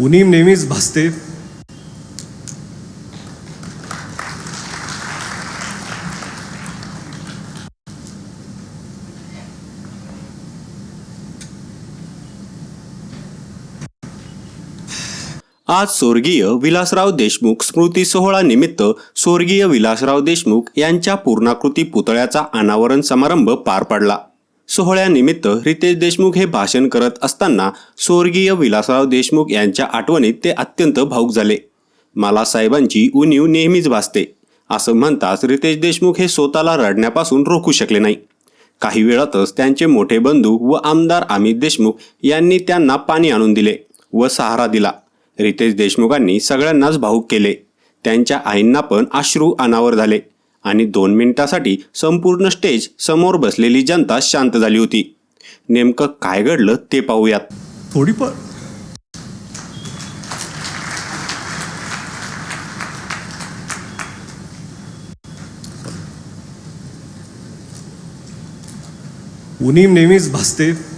उनीम नेहमीच भासते. आज स्वर्गीय विलासराव देशमुख स्मृती सोहळा निमित्त स्वर्गीय विलासराव देशमुख यांच्या पूर्णाकृती पुतळ्याचा अनावरण समारंभ पार पडला. सोहळ्यानिमित्त रितेश देशमुख हे भाषण करत असताना स्वर्गीय विलासराव देशमुख यांच्या आठवणीत ते अत्यंत भाऊक झाले. मला साहेबांची उणीव नेहमीच भासते. असं म्हणताच रितेश देशमुख हे स्वतःला रडण्यापासून रोखू शकले नाही. काही वेळातच त्यांचे मोठे बंधू व आमदार अमित देशमुख यांनी त्यांना पाणी आणून दिले व सहारा दिला. रितेश देशमुखांनी सगळ्यांनाच भाऊक केले. त्यांच्या आईंना पण अश्रू अनावर झाले. आणि दोन मिनिटासाठी संपूर्ण स्टेज समोर बसलेली जनता शांत झाली होती. नेमकं काय घडलं ते पाहूयात. थोडी पण उणीव नेहमीच भासते.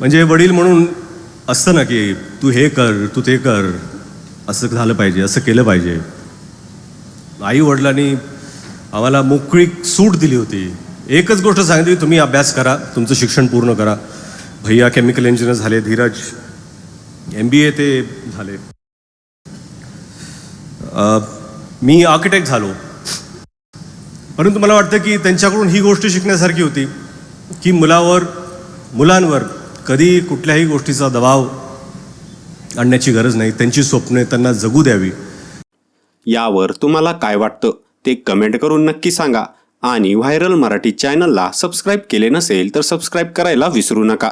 म्हणजे वडील म्हणून असतं ना की तू हे कर तू ते कर असं झालं पाहिजे असं केलं पाहिजे. आई वडिलांनी आम्हाला मोकळी सूट दिली होती. एकच गोष्ट सांगितली तुम्ही अभ्यास करा तुमचं शिक्षण पूर्ण करा. भैया केमिकल इंजिनियर झाले धीरज एम बी ए ते झाले. मी आर्किटेक्ट झालो. परंतु मला वाटतं की त्यांच्याकडून ही गोष्ट शिकण्यासारखी होती की मुलावर मुलांवर कधी कुठल्याही गोष्टीचा दबाव आणण्याची गरज नाही. त्यांची स्वप्ने त्यांना जगू द्यावी. यावर तुम्हाला काय वाटतं? ते कमेंट करून नक्की सांगा. आणि व्हायरल मराठी चॅनलला सबस्क्राईब केले नसेल तर सबस्क्राईब करायला विसरू नका.